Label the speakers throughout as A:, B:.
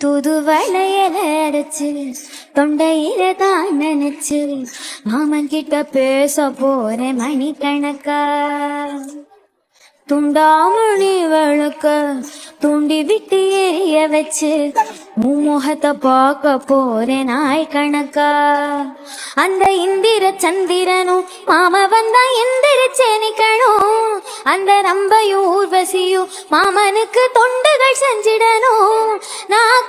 A: தூது வளையல அரைச்சு தொண்டையில தான் நினைச்சு மாமன் கிட்ட பேச போறேன் மணிக்கணக்கா. துண்டாமணி விளக்க துண்டி விட்டு எரிய வச்சு உன் முகத்தை பார்க்க போறேன் நாய் கணக்கா அந்த இந்திர சந்திரனும் மாம வந்தா எந்திரிச்சே சேனிக்கணும் அந்த ரம்பையும் ஊர்வசியும் மாமனுக்கு தொண்டுகள் செஞ்சிடணும். நான்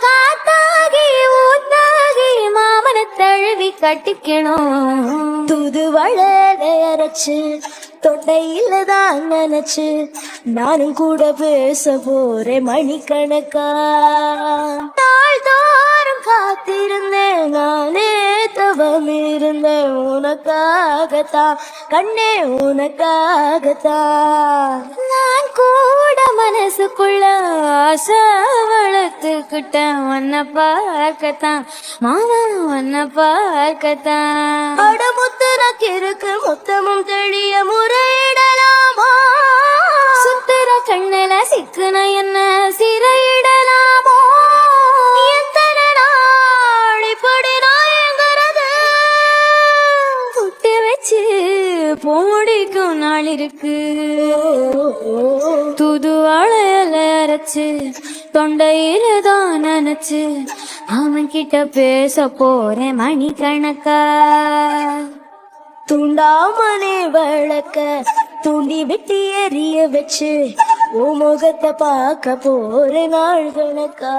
A: தழுவி கட்டிக்கணும்.
B: தூது வளர அரைச்சு தொண்டையில தான் நினைச்சு நானும் கூட பேச போறேன் மணிக்கணக்கா. நாள்தோறும் காத்திருந்தேன் நானே தவம் இருந்தேன் உனக்காகத்தான் கண்ணே உனக்காகத்தான்.
A: நான் கூட மனசுக்குள்ள ஆசை வளர்த்துக்கிட்டேன் உன்னை பார்க்கத்தான். மாமா உன்னை பார்க்கத்தான்.
B: அட முத்தனக்கு இருக்கு மொத்தமும் தெளிய முறையிடலாமா?
A: சுத்துற கண்ணுல சிக்குன என்ன சிறையிடலாமோ?
B: எத்தனை நாள் இப்படி நான் எங்கிறது
A: புட்டு வச்சு போடிக்கும் நாள் இருக்கு. துது அழையல அரைச்சு தொண்டையில தான் நினைச்சு அவன் கிட்ட பேச போறேன் கணக்கா.
B: துண்டாமனே வழக்க தூண்டி விட்டு எரிய வச்சு உன் முகத்தை பார்க்க போற நாள் கணக்கா.